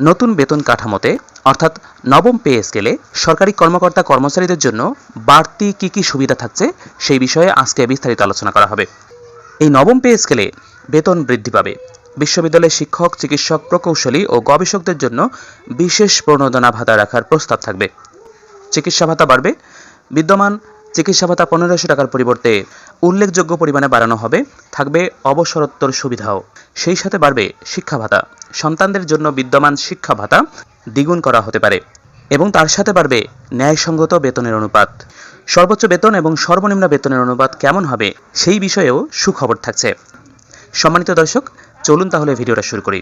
নতুন বেতন কাঠামোতে, অর্থাৎ নবম পে স্কেলে সরকারি কর্মকর্তা কর্মচারীদের জন্য বাড়তি কী কী সুবিধা থাকছে সেই বিষয়ে আজকে বিস্তারিত আলোচনা করা হবে। এই নবম পে স্কেলে বেতন বৃদ্ধি পাবে। বিশ্ববিদ্যালয়ের শিক্ষক, চিকিৎসক, প্রকৌশলী ও গবেষকদের জন্য বিশেষ প্রণোদনা ভাতা রাখার প্রস্তাব থাকবে। চিকিৎসা ভাতা বাড়বে। বিদ্যমান চিকিৎসা ভাতা পনেরোশো টাকার পরিবর্তে উল্লেখযোগ্য পরিমাণে বাড়ানো হবে, থাকবে অবসরোত্তর সুবিধাও। সেই সাথে বাড়বে শিক্ষা ভাতা। সন্তানদের জন্য বিদ্যমান শিক্ষা ভাতা দ্বিগুণ করা হতে পারে এবং তার সাথে বাড়বে ন্যায়সঙ্গত বেতনের অনুপাত। সর্বোচ্চ বেতন এবং সর্বনিম্ন বেতনের অনুপাত কেমন হবে সেই বিষয়েও সুখবর থাকছে। সম্মানিত দর্শক, চলুন তাহলে ভিডিওটা শুরু করি।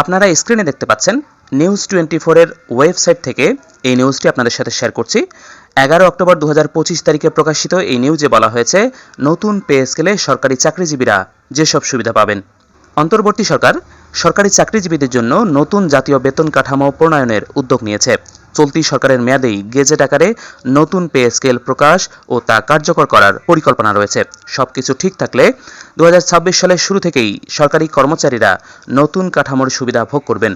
আপনারা স্ক্রিনে দেখতে পাচ্ছেন নিউজ টোয়েন্টি ফোরের ওয়েবসাইট থেকে এই নিউজটি আপনাদের সাথে শেয়ার করছি। এগারো অক্টোবর দু হাজার পঁচিশ তারিখে প্রকাশিত এই নিউজে বলা হয়েছে, নতুন পে স্কেলে সরকারি চাকরিজীবীরা যেসব সুবিধা পাবেন। অন্তর্বর্তী সরকার সরকারি চাকরিজীবীদের জন্য নতুন জাতীয় বেতন কাঠামো প্রণয়নের উদ্যোগ নিয়েছে। চলতি সরকারের মেয়াদেই গেজেট আকারে নতুন পে স্কেল প্রকাশ ও তা কার্যকর করার পরিকল্পনা রয়েছে। সবকিছু ঠিক থাকলে দু হাজার ছাব্বিশ সালের শুরু থেকেই সরকারি কর্মচারীরা নতুন কাঠামোর সুবিধা ভোগ করবেন।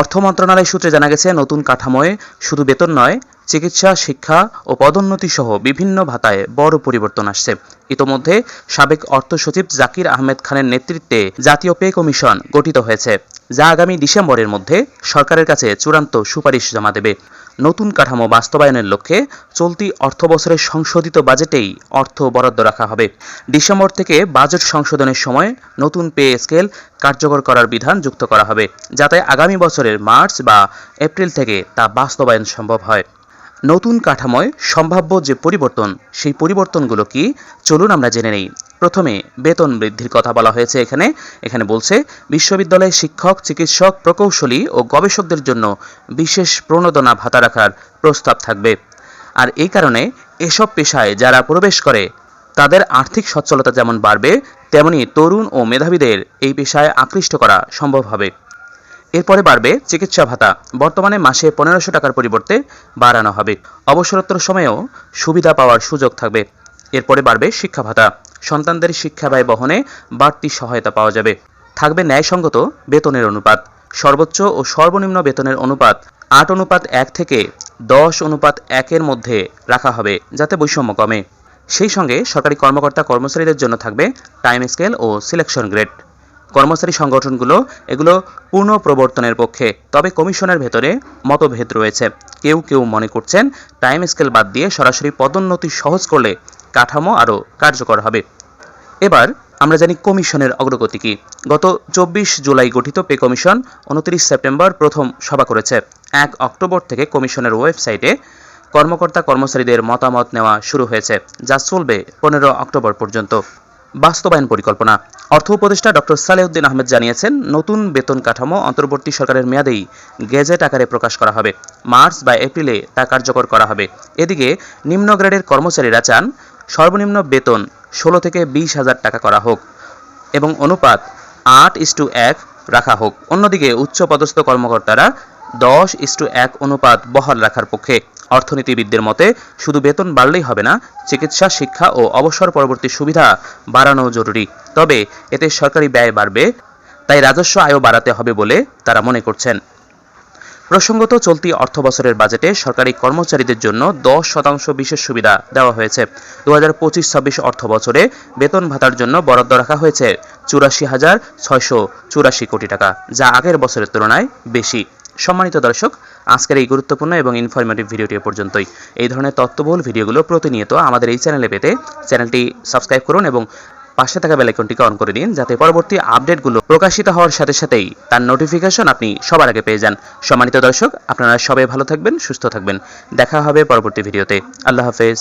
অর্থ মন্ত্রণালয় সূত্রে জানা গেছে, নতুন কাঠামোয় শুধু বেতন নয় চিকিৎসা, শিক্ষা ও পদোন্নতি সহ বিভিন্ন ভাতায় বড় পরিবর্তন আসছে। ইতোমধ্যে সাবেক অর্থ সচিব জাকির আহমেদ খানের নেতৃত্বে জাতীয় পে কমিশন গঠিত হয়েছে, যা আগামী ডিসেম্বরের মধ্যে সরকারের কাছে চূড়ান্ত সুপারিশ জমা দেবে। নতুন কাঠামো বাস্তবায়নের লক্ষ্যে চলতি অর্থ বছরের সংশোধিত বাজেটেই অর্থ বরাদ্দ রাখা হবে। ডিসেম্বর থেকে বাজেট সংশোধনের সময় নতুন পে স্কেল কার্যকর করার বিধান যুক্ত করা হবে, যাতে আগামী বছরের মার্চ বা এপ্রিল থেকে তা বাস্তবায়ন সম্ভব হয়। নতুন কাঠামোয় সম্ভাব্য যে পরিবর্তন, সেই পরিবর্তনগুলো কি? চলুন আমরা জেনে নেই। প্রথমে, বেতন বৃদ্ধির কথা বলা হয়েছে এখানে। এখানে বলছে বিশ্ববিদ্যালয়ে শিক্ষক, চিকিৎসক, প্রকৌশলী ও গবেষকদের জন্য বিশেষ প্রণোদনা ভাতা রাখার প্রস্তাব থাকবে। আর এই কারণে এসব পেশায় যারা প্রবেশ করে, তাদের আর্থিক সচ্ছলতা যেমন বাড়বে, তেমনি তরুণ ও মেধাবীদের এই পেশায় আকৃষ্ট করা সম্ভব হবে। এরপরে বাড়বে চিকিৎসা ভাতা। বর্তমানে মাসে পনেরোশো টাকার পরিবর্তে বাড়ানো হবে। অবসরোত্তর সময়েও সুবিধা পাওয়ার সুযোগ থাকবে। এরপরে বাড়বে শিক্ষা ভাতা। সন্তানদের শিক্ষা ব্যয় বহনে বাড়তি সহায়তা পাওয়া যাবে। থাকবে ন্যায়সঙ্গত বেতনের অনুপাত। সর্বোচ্চ ও সর্বনিম্ন বেতনের অনুপাত আট অনুপাত এক থেকে দশ অনুপাত একের মধ্যে রাখা হবে, যাতে বৈষম্য কমে। সেই সঙ্গে সরকারি কর্মকর্তা কর্মচারীদের জন্য থাকবে টাইম স্কেল ও সিলেকশন গ্রেড কর্মচারী সংগঠনগুলো এগুলো পূর্ণ প্রবর্তনের পক্ষে। তবে কমিশনের ভেতরে মতভেদ রয়েছে। কেউ কেউ মনে করছেন, টাইম স্কেল বাদ দিয়ে সরাসরি পদোন্নতি সহজ করলে কাঠামো আরও কার্যকর হবে। এবার আমরা জানি কমিশনের অগ্রগতি কি। গত চব্বিশ জুলাই গঠিত পে কমিশন উনত্রিশ সেপ্টেম্বর প্রথম সভা করেছে। এক অক্টোবর থেকে কমিশনের ওয়েবসাইটে কর্মকর্তা কর্মচারীদের মতামত নেওয়া শুরু হয়েছে, যা চলবে পনেরো অক্টোবর পর্যন্ত। বাস্তবায়ন পরিকল্পনা। অর্থ উপদেষ্টা ডক্টর সালেউদ্দিন আহমেদ জানিয়েছেন, নতুন বেতন কাঠামো অন্তর্বর্তী সরকারের মেয়াদেই গেজেট আকারে প্রকাশ করা হবে। মার্চ বা এপ্রিলে তা কার্যকর করা হবে। এদিকে নিম্ন গ্রেডের কর্মচারীরা চান সর্বনিম্ন বেতন ষোলো থেকে বিশ হাজার টাকা করা হোক এবং অনুপাত আট ইস্টু এক রাখা হোক। অন্যদিকে উচ্চ পদস্থ কর্মকর্তারা দশ ইস্টু এক অনুপাত বহাল রাখার পক্ষে। অর্থনীতিবিদদের মতে, শুধু বেতন বাড়লেই হবে না, চিকিৎসা, শিক্ষা ও অবসর পরবর্তী সুবিধা বাড়ানো জরুরি। তবে এতে সরকারি ব্যয় বাড়বে, তাই রাজস্ব আয়ও বাড়াতে হবে বলে তারা মনে করছেন। প্রসঙ্গত চলতি অর্থ বছরের বাজেটে সরকারি কর্মচারীদের জন্য দশ শতাংশ বিশেষ সুবিধা দেওয়া হয়েছে। দু হাজার পঁচিশ ছাব্বিশ অর্থ বছরে বেতন ভাতার জন্য বরাদ্দ রাখা হয়েছে চুরাশি হাজার ছয়শো চুরাশি কোটি টাকা, যা আগের বছরের তুলনায় বেশি। সম্মানিত দর্শক, আজকের এই গুরুত্বপূর্ণ এবং ইনফরমেটিভ ভিডিওটি পর্যন্তই। এই ধরনের তথ্যবহুল ভিডিওগুলো প্রতিনিয়ত আমাদের এই চ্যানেলে পেতে চ্যানেলটি সাবস্ক্রাইব করুন এবং পাশে থাকা বেলাইকনটিকে অন করে দিন, যাতে পরবর্তী আপডেটগুলো প্রকাশিত হওয়ার সাথে সাথেই তার নোটিফিকেশন আপনি সবার আগে পেয়ে যান। সম্মানিত দর্শক, আপনারা সবাই ভালো থাকবেন, সুস্থ থাকবেন। দেখা হবে পরবর্তী ভিডিওতে। আল্লাহ হাফেজ।